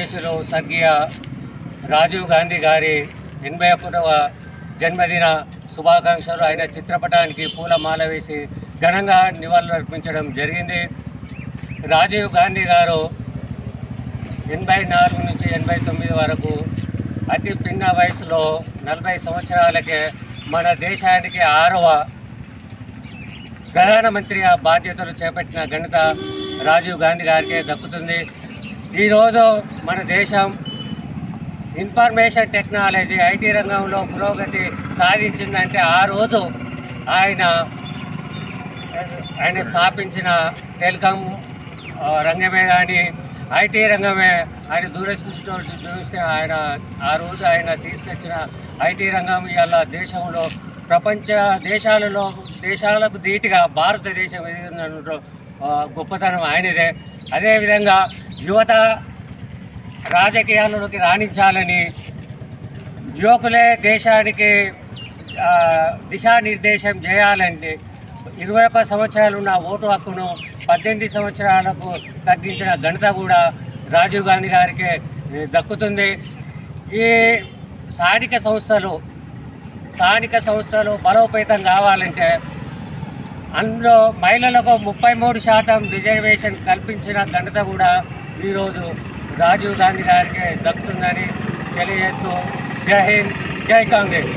విశేషులు స్వర్గీయ రాజీవ్ గాంధీ గారి ఎనభై ఒకటవ జన్మదిన శుభాకాంక్షలు. ఆయన చిత్రపటానికి పూలమాల వేసి ఘనంగా నివాళులర్పించడం జరిగింది. రాజీవ్ గాంధీ గారు ఎనభై నాలుగు నుంచి ఎనభై తొమ్మిది వరకు అతి పిన్న వయసులో నలభై సంవత్సరాలకే మన దేశానికి ఆరవ ప్రధానమంత్రిగా బాధ్యతలు చేపట్టిన ఘనత రాజీవ్ గాంధీ గారికే దక్కుతుంది. ఈరోజు మన దేశం ఇన్ఫర్మేషన్ టెక్నాలజీ ఐటీ రంగంలో పురోగతి సాధించిందంటే ఆ రోజు ఆయన ఆయన స్థాపించిన టెలికాం రంగమే కానీ ఐటీ రంగమే ఆయన దూరస్థితితో చూస్తే ఆయన ఆ రోజు ఆయన తీసుకొచ్చిన ఐటీ రంగం ఇవాళ దేశంలో ప్రపంచ దేశాలలో దేశాలకు ధీటుగా భారతదేశం ఎదిగిందనడంలో గొప్పతనం ఆయనదే. అదేవిధంగా యువత రాజకీయాలలోకి రాణించాలని యువకులే దేశానికి దిశానిర్దేశం చేయాలంటే ఇరవై ఒక్క సంవత్సరాలు ఉన్న ఓటు హక్కును పద్దెనిమిది సంవత్సరాలకు తగ్గించిన ఘనత కూడా రాజీవ్ గాంధీ గారికి దక్కుతుంది. ఈ స్థానిక సంస్థలు స్థానిక సంస్థలు బలోపేతం కావాలంటే అందులో మహిళలకు ముప్పై మూడు శాతం రిజర్వేషన్ కల్పించిన ఘనత కూడా ఈరోజు రాజీవ్ గాంధీ గారికి దక్కుతుందని తెలియజేస్తూ జై హింద్ జై కాంగ్రెస్.